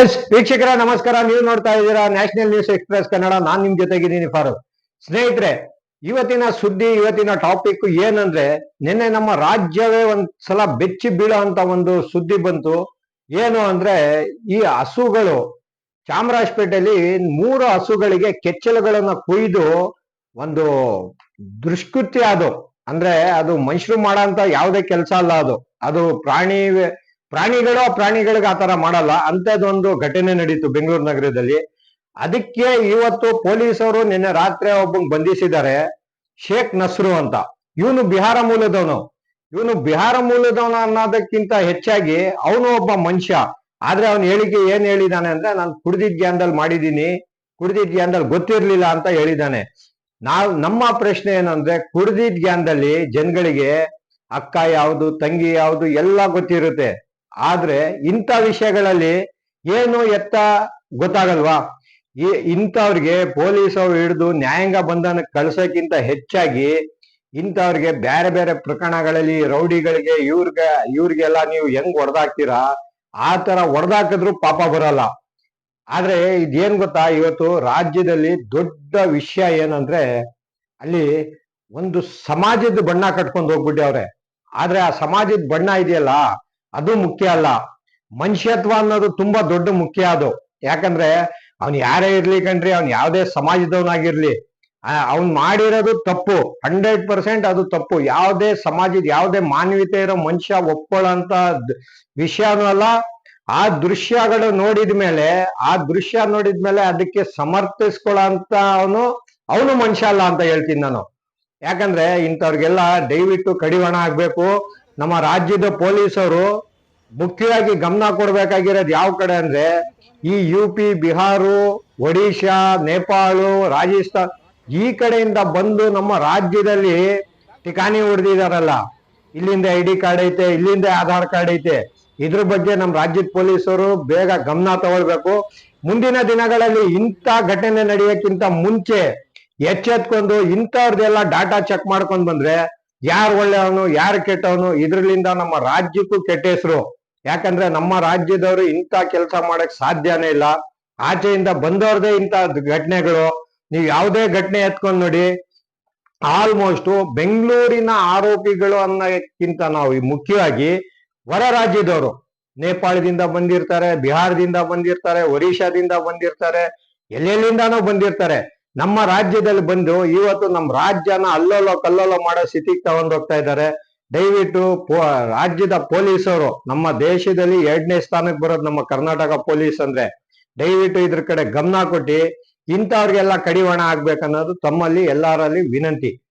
S, ವೀಕ್ಷಕರ, ನಮಸ್ಕಾರ. ನೀವು ನೋಡ್ತಾ ಇದ್ದೀರಾ ನ್ಯಾಷನಲ್ ನ್ಯೂಸ್ ಎಕ್ಸ್ಪ್ರೆಸ್ ಕನ್ನಡ ನಾನ್ ನಿಮ್ ಜೊತೆಗಿದ್ದೀನಿ ಫಾರೂಕ್. ಸ್ನೇಹಿತರೆ, ಇವತ್ತಿನ ಸುದ್ದಿ, ಇವತ್ತಿನ ಟಾಪಿಕ್ ಏನಂದ್ರೆ, ನಿನ್ನೆ ನಮ್ಮ ರಾಜ್ಯವೇ ಒಂದ್ಸಲ ಬೆಚ್ಚಿ ಬೀಳೋ ಅಂತ ಒಂದು ಸುದ್ದಿ ಬಂತು. ಏನು ಅಂದ್ರೆ, ಈ ಹಸುಗಳು ಚಾಮರಾಜಪೇಟೆಯಲ್ಲಿ ಮೂರು ಹಸುಗಳಿಗೆ ಕೆಚ್ಚಲುಗಳನ್ನ ಕುಯ್ದು ಒಂದು ದುಷ್ಕೃತ್ಯ ಅದು. ಅಂದ್ರೆ ಅದು ಮನುಷ್ಯರು ಮಾಡೋ ಯಾವುದೇ ಕೆಲಸ ಅಲ್ಲ ಅದು. ಅದು ಪ್ರಾಣಿ ಪ್ರಾಣಿಗಳು ಆ ತರ ಮಾಡಲ್ಲ. ಅಂತದೊಂದು ಘಟನೆ ನಡೀತು ಬೆಂಗಳೂರು ನಗರದಲ್ಲಿ. ಅದಕ್ಕೆ ಇವತ್ತು ಪೊಲೀಸರು ನಿನ್ನೆ ರಾತ್ರಿ ಒಬ್ಬ ಬಂಧಿಸಿದ್ದಾರೆ. ಶೇಖ್ ನಸ್ರು ಅಂತ. ಇವನು ಬಿಹಾರ ಮೂಲದವನು. ಇವನು ಬಿಹಾರ ಮೂಲದವನು ಅನ್ನೋದಕ್ಕಿಂತ ಹೆಚ್ಚಾಗಿ ಅವನು ಒಬ್ಬ ಮನುಷ್ಯ. ಆದ್ರೆ ಅವನ ಹೇಳಿಕೆ ಏನ್ ಹೇಳಿದಾನೆ ಅಂದ್ರೆ, ನಾನು ಕುಡ್ದಿದ್ ಜ್ಞಾನದಲ್ಲಿ ಮಾಡಿದೀನಿ. ಕುಡ್ದಿದ್ ಜ್ಞಾನದಲ್ಲಿ ಗೊತ್ತಿರ್ಲಿಲ್ಲ ಅಂತ ಹೇಳಿದಾನೆ. ನಾವ್, ನಮ್ಮ ಪ್ರಶ್ನೆ ಏನಂದ್ರೆ, ಕುಡ್ದಿದ್ ಜ್ಞಾನದಲ್ಲಿ ಜನಗಳಿಗೆ ಅಕ್ಕ ಯಾವುದು, ತಂಗಿ ಯಾವುದು ಎಲ್ಲ ಗೊತ್ತಿರುತ್ತೆ. ಆದ್ರೆ ಇಂಥ ವಿಷಯಗಳಲ್ಲಿ ಏನು ಎತ್ತ ಗೊತ್ತಾಗಲ್ವಾ? ಈ ಇಂಥವ್ರಿಗೆ ಪೊಲೀಸ್ ಅವ್ರು ಹಿಡಿದು ನ್ಯಾಯಾಂಗ ಬಂಧನಕ್ಕೆ ಕಳ್ಸೋಕ್ಕಿಂತ ಹೆಚ್ಚಾಗಿ ಇಂಥವ್ರಿಗೆ ಬೇರೆ ಬೇರೆ ಪ್ರಕರಣಗಳಲ್ಲಿ ರೌಡಿಗಳಿಗೆ ಇವ್ರಿಗೆ, ಇವ್ರಿಗೆಲ್ಲ ನೀವು ಹೆಂಗ್ ಹೊಡೆದಾಕ್ತೀರಾ? ಆ ತರ ಹೊಡೆದಾಕಿದ್ರು ಪಾಪ ಬರಲ್ಲ. ಆದ್ರೆ ಇದೇನ್ ಗೊತ್ತಾ? ಇವತ್ತು ರಾಜ್ಯದಲ್ಲಿ ದೊಡ್ಡ ವಿಷಯ ಏನಂದ್ರೆ ಅಲ್ಲಿ ಒಂದು ಸಮಾಜದ ಬಣ್ಣ ಕಟ್ಕೊಂಡು ಹೋಗ್ಬಿಟ್ಟವ್ರೆ ಆದ್ರೆ ಆ ಸಮಾಜದ ಬಣ್ಣ ಇದೆಯಲ್ಲ ಅದು ಮುಖ್ಯ ಅಲ್ಲ. ಮನುಷ್ಯತ್ವ ಅನ್ನೋದು ತುಂಬಾ ದೊಡ್ಡ ಮುಖ್ಯ ಅದು. ಯಾಕಂದ್ರೆ ಅವ್ನು ಯಾರೇ ಇರ್ಲಿ ಕಣ್ರಿ, ಅವ್ನು ಯಾವ್ದೇ ಸಮಾಜದವನಾಗಿರ್ಲಿ ಅವ್ನ್ ಮಾಡಿರೋದು ತಪ್ಪು. ಹಂಡ್ರೆಡ್ ಪರ್ಸೆಂಟ್ ಅದು ತಪ್ಪು. ಯಾವುದೇ ಸಮಾಜದ ಯಾವುದೇ ಮಾನವೀಯತೆ ಇರೋ ಮನುಷ್ಯ ಒಪ್ಕೊಳ್ಳೋಂತ ವಿಷಯನೂ ಅಲ್ಲ. ಆ ದೃಶ್ಯಗಳು ನೋಡಿದ ಮೇಲೆ, ಆ ದೃಶ್ಯ ನೋಡಿದ ಮೇಲೆ ಅದಕ್ಕೆ ಸಮರ್ಥಿಸ್ಕೊಳ್ಳೋ ಅವನು ಅವನು ಮನುಷ್ಯ ಅಲ್ಲ ಅಂತ ಹೇಳ್ತೀನಿ ನಾನು. ಯಾಕಂದ್ರೆ ಇಂಥವ್ರಿಗೆಲ್ಲ ದಯವಿಟ್ಟು ಕಡಿವಾಣ ಆಗ್ಬೇಕು. ನಮ್ಮ ರಾಜ್ಯದ ಪೊಲೀಸರು ಮುಖ್ಯವಾಗಿ ಗಮನ ಕೊಡಬೇಕಾಗಿರೋದು ಯಾವ ಕಡೆ ಅಂದ್ರೆ ಈ ಯು ಪಿ ಬಿಹಾರು, ಒಡಿಶಾ, ನೇಪಾಳು, ರಾಜಸ್ಥಾನ್ ಈ ಕಡೆಯಿಂದ ಬಂದು ನಮ್ಮ ರಾಜ್ಯದಲ್ಲಿ ಠಿಕಾಣಿ ಹೊಡೆದಿದಾರಲ್ಲ. ಇಲ್ಲಿಂದ ಐ ಡಿ ಕಾರ್ಡ್ ಐತೆ, ಇಲ್ಲಿಂದ ಆಧಾರ್ ಕಾರ್ಡ್ ಐತೆ. ಇದ್ರ ಬಗ್ಗೆ ನಮ್ಮ ರಾಜ್ಯದ ಪೊಲೀಸರು ಬೇಗ ಗಮನ ತಗೊಳ್ಬೇಕು. ಮುಂದಿನ ದಿನಗಳಲ್ಲಿ ಇಂಥ ಘಟನೆ ನಡೆಯೋಕ್ಕಿಂತ ಮುಂಚೆ ಎಚ್ಚೆತ್ಕೊಂಡು ಇಂಥವ್ರದ್ದೆಲ್ಲ ಡಾಟಾ ಚೆಕ್ ಮಾಡ್ಕೊಂಡು ಬಂದ್ರೆ ಯಾರು ಒಳ್ಳೆಯವನು, ಯಾರು ಕೆಟ್ಟವನು, ಇದ್ರಲ್ಲಿಂದ ನಮ್ಮ ರಾಜ್ಯಕ್ಕೂ ಕೆಟ್ಟ ಹೆಸರು. ಯಾಕಂದ್ರೆ ನಮ್ಮ ರಾಜ್ಯದವರು ಇಂಥ ಕೆಲಸ ಮಾಡಕ್ ಸಾಧ್ಯನೇ ಇಲ್ಲ. ಆಚೆಯಿಂದ ಬಂದವ್ರದೇ ಇಂಥ ಘಟನೆಗಳು. ನೀವು ಯಾವುದೇ ಘಟನೆ ಎತ್ಕೊಂಡು ನೋಡಿ ಆಲ್ಮೋಸ್ಟ್ ಬೆಂಗಳೂರಿನ ಆರೋಪಿಗಳು ಅನ್ನೋಕ್ಕಿಂತ ನಾವು ಮುಖ್ಯವಾಗಿ ಹೊರ ರಾಜ್ಯದವರು. ನೇಪಾಳದಿಂದ ಬಂದಿರ್ತಾರೆ, ಬಿಹಾರದಿಂದ ಬಂದಿರ್ತಾರೆ, ಒರಿಸ್ಸಾದಿಂದ ಬಂದಿರ್ತಾರೆ, ಎಲ್ಲೆಲ್ಲಿಂದಾನೋ ಬಂದಿರ್ತಾರೆ. ನಮ್ಮ ರಾಜ್ಯದಲ್ಲಿ ಬಂದು ಇವತ್ತು ನಮ್ಮ ರಾಜ್ಯನ ಅಲ್ಲೋಲೋ ಕಲ್ಲೋಲೋ ಮಾಡೋ ಸ್ಥಿತಿಗೆ ತಗೊಂಡ್ ಹೋಗ್ತಾ ಇದ್ದಾರೆ. ದಯವಿಟ್ಟು ರಾಜ್ಯದ ಪೊಲೀಸರು, ನಮ್ಮ ದೇಶದಲ್ಲಿ ಎರಡನೇ ಸ್ಥಾನಕ್ಕೆ ಬರೋದು ನಮ್ಮ ಕರ್ನಾಟಕ ಪೊಲೀಸ್ ಅಂದ್ರೆ, ದಯವಿಟ್ಟು ಇದ್ರ ಕಡೆ ಗಮನ ಕೊಟ್ಟು ಇಂಥವ್ರಿಗೆಲ್ಲ ಕಡಿವಾಣ ಆಗ್ಬೇಕನ್ನೋದು ತಮ್ಮಲ್ಲಿ ಎಲ್ಲರಲ್ಲಿ ವಿನಂತಿ.